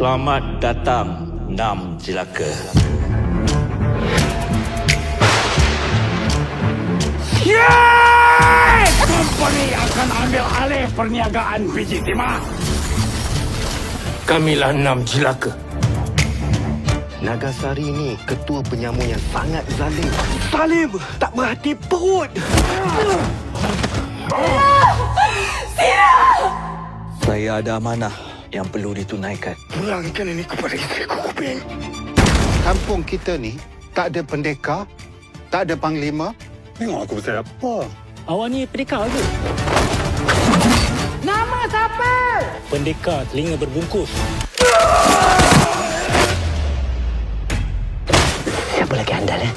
Selamat datang Nam Jelaka. Company akan ambil alih perniagaan biji timah. Kamilah enam jelaka. Nagasari ni ketua penyamun yang sangat zalim. Salim tak berhati perut. Saya ada amanah yang perlu ditunaikan. Pulangkan ini kepada isteri ku, Kuping. Kampung kita ni tak ada pendekar, tak ada panglima. Tengok aku pasal apa. Awak ni pendekar ke? Nama siapa? Pendekar telinga berbungkus. Siapa lagi anda, eh?